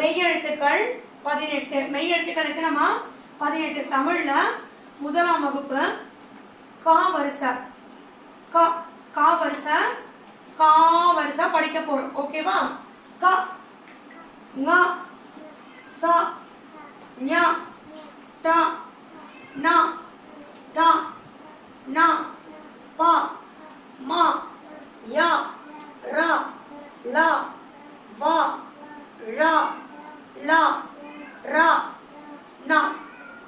மெய்யெழுத்துக்கள் பதினெட்டு. மெய்யெழுத்துக்களுக்கு நம்ம பதினெட்டு. தமிழ்ல முதலாம் வகுப்பு கா வரிசை. கா கா வரிசை கா வரிசை படிக்க போறோம். ஓகேவா கா ங ச ஞ ட ந த ந ப ம ய ர ல வ ர லா ரா நா.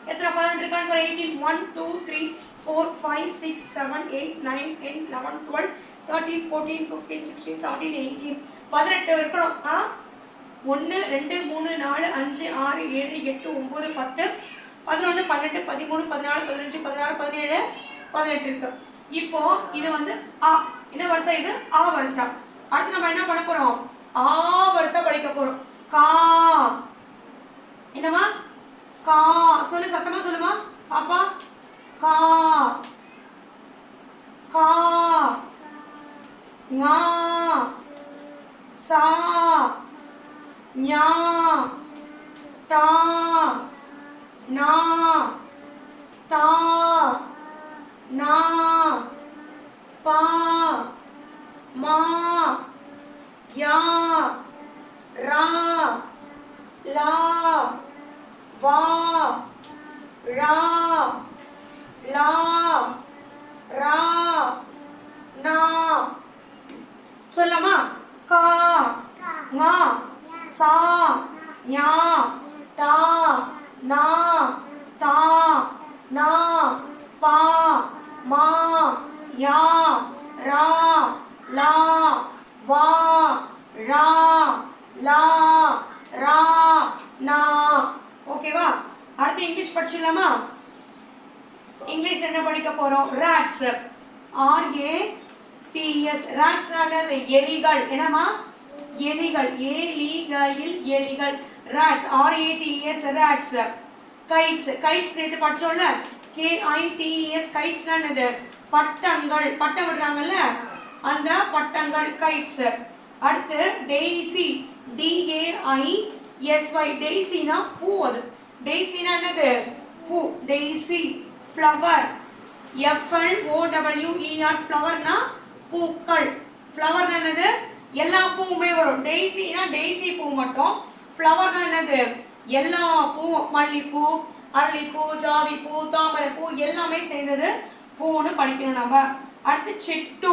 எத்தனை பதம் இருக்கான்னு பாரு eighteen one two three four five six seven eight nine ten eleven twelve thirteen fourteen fifteen sixteen seventeen eighteen பதினெட்டு இருக்கணும். ஆ? ஒன்று ரெண்டு மூணு நாலு அஞ்சு ஆறு ஏழு எட்டு ஒம்பது பத்து. பதினொன்று பன்னெண்டு பதிமூணு பதினாலு பதினஞ்சு பதினாறு பதினேழு பதினெட்டு இருக்கு. இப்போ இது வந்து ஆ என்ன வருஷம் இது? ஆ வருஷம் அடுத்து நம்ம என்ன பண்ண போகிறோம் ஆ வருஷம் படிக்க போகிறோம் கா என்னம்மா? கா சொல்லு சத்தமா சொல்லுமா? பாப்பா. கா. கா. ஞா. சா. ஞா. டா. நா. தா நா. பா. மா. யா. ரா. லா. வா ரா லா ரா நா. சொல்லமா கா மா சா ஞா டா நா தா நா பா மா யா ரா லா வா ரா லா ரா நா ஓகேவா அடுத்து இங்கிலீஷ் படிச்சிடலாமா? இங்கிலீஷ் என்ன படிக்க போறோம்? Rats R A T S rats எலிகள். என்னமா எலிகள். ஏலிகையில் எலிகள். Rats R A T S rats kites kites நேத்து படிச்சோம்ல? கே ஐ டிஎஸ் என்னது பட்டங்கள். பட்டம் விடுறாங்கல்ல? அந்த பட்டங்கள் கைட்ஸ் அடுத்து டெய்சி டிஏஐ எஸ்ஒய் டெய்சினா பூ அது. டெய்சினா என்னது பூ. Daisy flower. F L O W E R ஃப்ளவர்னா பூக்கள். ஃப்ளவர் என்னது? எல்லா பூவுமே வரும். டெய்சினா டெய்சி பூ மட்டும். ஃப்ளவர் என்னது? எல்லா பூ மல்லிப்பூ அரளிப்பூ ஜாதிப்பூ தாமரைப்பூ எல்லாமே சேர்ந்தது பூன்னு படிக்கணும் நம்ம. அடுத்து சிட்டு.